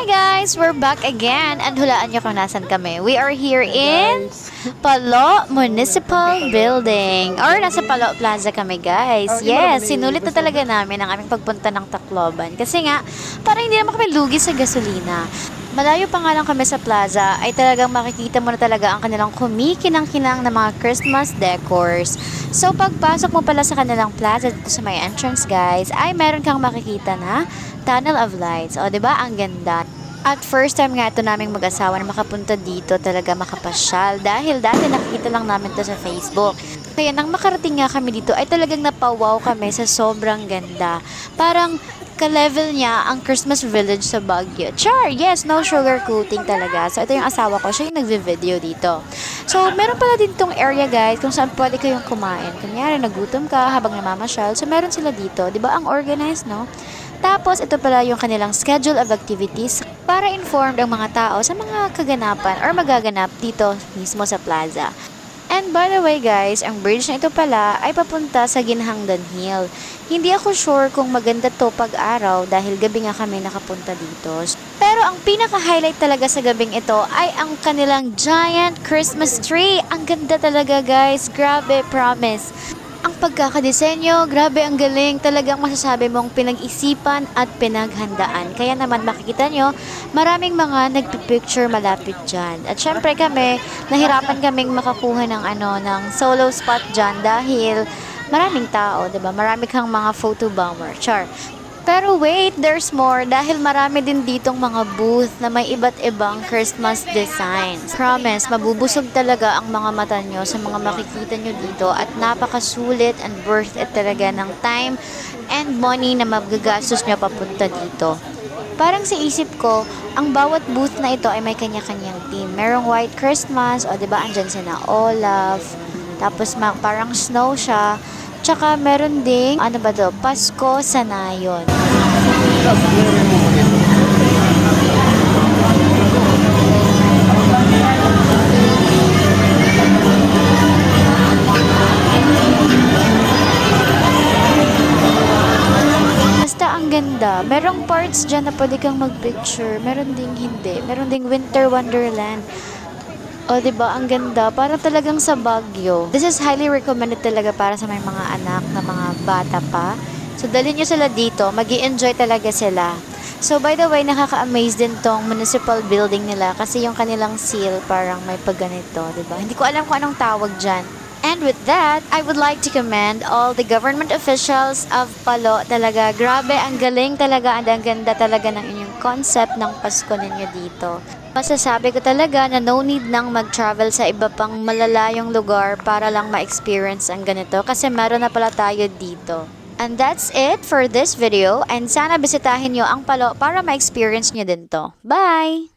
Hi guys! We're back again and hulaan nyo kung nasan kami. We are here in Palo Municipal Building or nasa Palo Plaza kami guys. Yes, sinulit na talaga namin ang aming pagpunta ng Tacloban kasi nga parang hindi naman kami lugi sa gasolina. Malayo pa nga lang kami sa plaza ay talagang makikita mo na talaga ang kanilang kumikinang-kinang na mga Christmas decors. So pagpasok mo pala sa kanilang plaza dito sa may entrance guys ay meron kang makikita na tunnel of lights. O, ba? Ang ganda. At first time nga ito naming mag-asawa na makapunta dito talaga makapasyal dahil dati nakikita lang namin to sa Facebook. Kaya nang makarating nga kami dito ay talagang napawaw kami sa sobrang ganda. Parang ka-level niya ang Christmas Village sa Baguio. Char! Yes, no sugar coating talaga. So, ito yung asawa ko. Siya yung nagvi-video dito. So, meron pala din tong area, guys, kung saan pwede kayong kumain. Kunyari, nagutom ka habang namamasyal. So, meron sila dito. Di ba Ang organized, no? Tapos, ito pala yung kanilang schedule of activities para informed ang mga tao sa mga kaganapan or magaganap dito mismo sa plaza. And by the way guys, ang bridge na ito pala ay papunta sa Ginhangdan Hill. Hindi ako sure kung maganda to pag araw dahil gabi nga kami nakapunta dito. Pero ang pinaka-highlight talaga sa gabing ito ay ang kanilang giant Christmas tree. Ang ganda talaga guys, grabe, promise. Ang pagkakadesenyo, grabe ang galing. Talagang masasabi mong pinag-isipan at pinaghandaan. Kaya naman makikita nyo, maraming mga nagpipicture malapit dyan. At syempre kami, nahirapan kaming makakuha ng ano, ng solo spot dyan dahil maraming tao, 'di ba? Marami kang mga photo bomber. Char. Pero wait, there's more dahil marami din ditong mga booth na may iba't ibang Christmas designs. Promise, mabubusog talaga ang mga mata nyo sa mga makikita nyo dito at napakasulit and worth it talaga ng time and money na magagastos nyo papunta dito. Parang sa isip ko, ang bawat booth na ito ay may kanya-kanyang theme. Merong White Christmas, o 'di ba andyan sina Olaf, tapos parang snow siya, tsaka meron ding, ano ba to, Pasko sa Nayon. Basta ang ganda. Merong parts dyan na pwede kang mag-picture. Meron ding hindi. Meron ding Winter Wonderland. O, di ba Ang ganda. Para talagang sa Baguio. This is highly recommended talaga para sa may mga anak na mga bata pa. So, dalhin nyo sila dito. mag enjoy talaga sila. So, by the way, nakaka-amaze din tong municipal building nila kasi yung kanilang seal parang may pagganito, di ba? Hindi ko alam kung anong tawag dyan. And with that, I would like to commend all the government officials of Palo. Talaga, grabe, ang galing talaga, ang ganda talaga ng inyong concept ng Pasko ninyo dito. Masasabi ko talaga na no need nang mag-travel sa iba pang malalayong lugar para lang ma-experience ang ganito kasi meron na pala tayo dito. And that's it for this video and sana bisitahin nyo ang Palo para ma-experience nyo din to. Bye!